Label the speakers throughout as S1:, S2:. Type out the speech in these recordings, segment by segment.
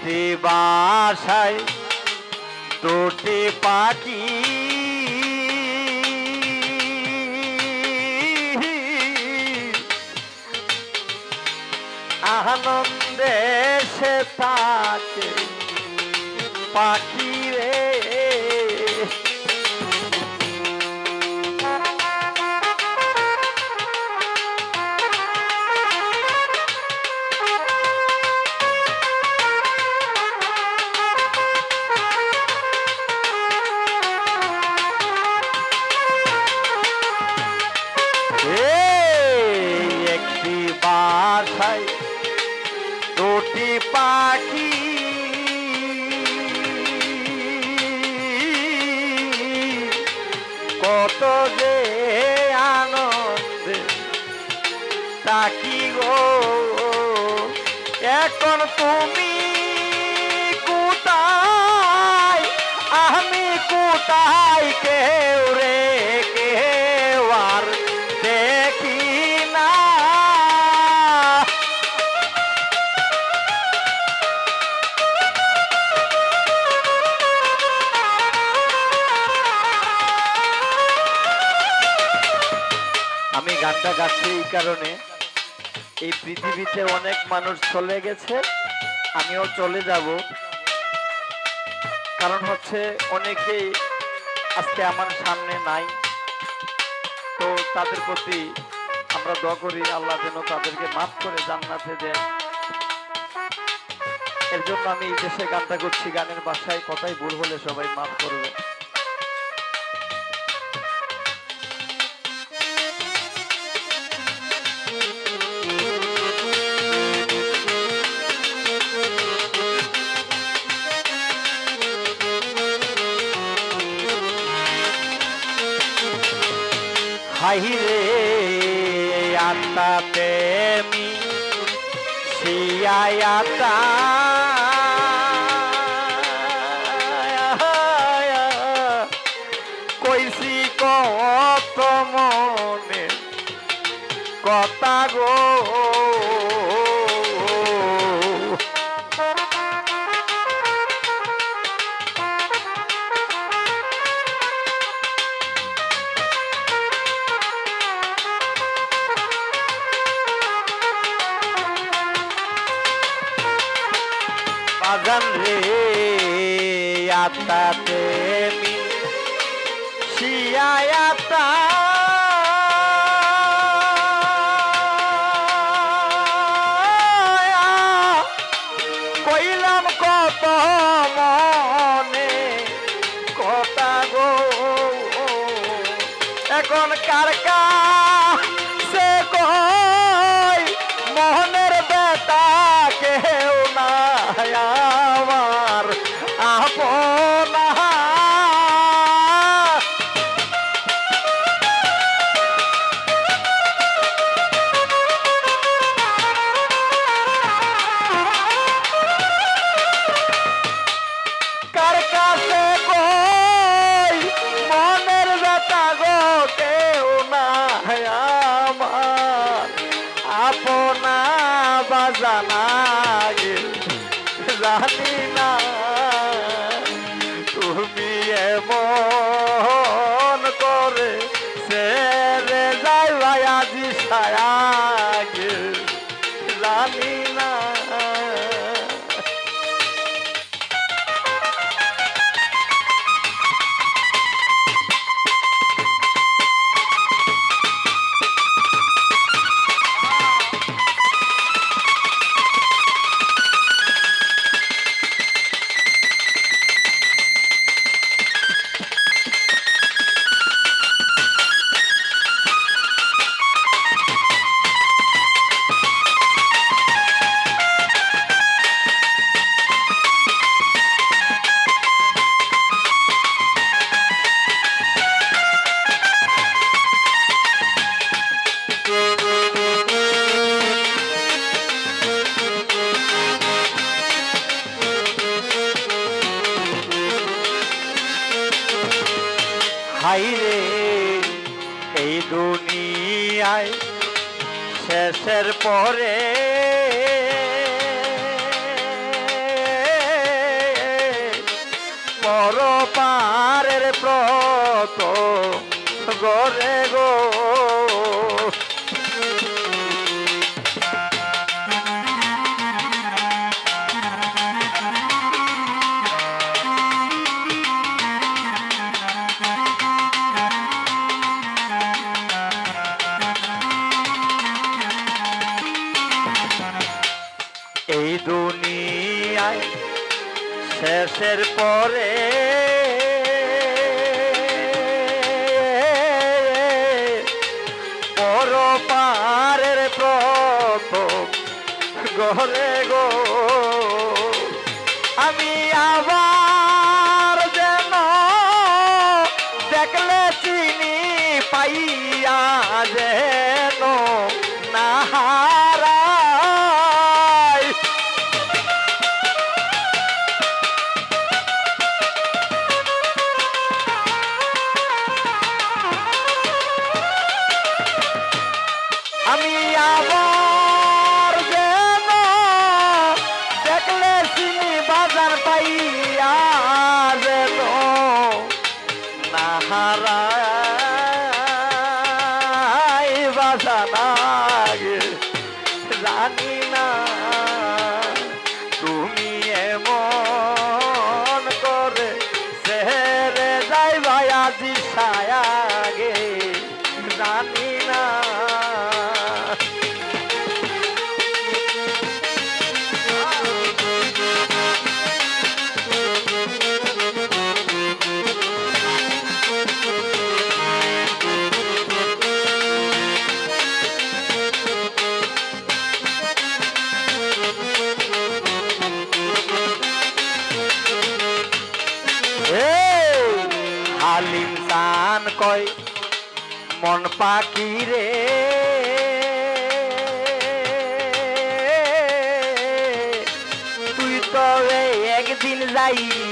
S1: একটি বাসায় দুটি পাখি। আনন্দে সে থাকে পাখি রে। কোথায় কেউ রে, কেউ দেখি না। আমি গানটা গাচ্ছি এই কারণে। এই পৃথিবীতে অনেক মানুষ চলে গেছে, আমিও চলে যাব। কারণ হচ্ছে অনেকেই আজকে আমার সামনে নাই। তো তাদের প্রতি আমরা দোয়া করি, আল্লাহ যেন তাদেরকে মাফ করে জান্নাতে দেয় এর জন্য আমি দেশে গানটা করছি, গানের বাসায় কথাই ভুল হলে সবাই মাফ করবে। হাইরে আত্মা প্রেমী শিয়ায়াতা কইসি শিয়ায়াতা caminho. দিনের পরে পরপারের প্রত গরে গো। এই দুনিয়ায় শেষের পরে পরপারের প্রথম গলে গো। আমি আবার আমি আবার তুই তবে একদিন যাইবি।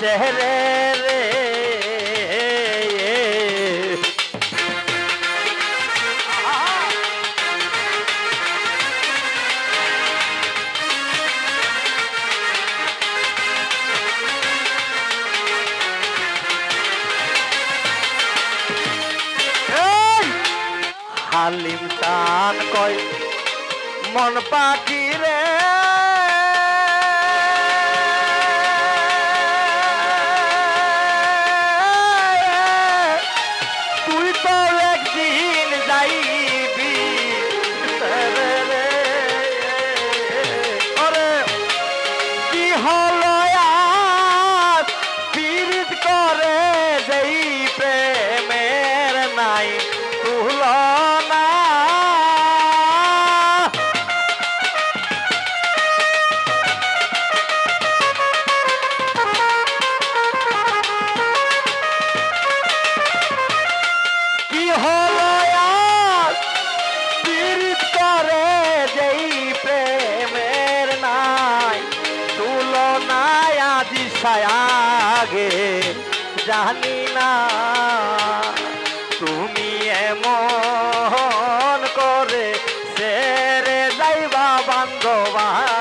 S1: চেহারে রে। হালিম কয় মন পাখি বান্ধবা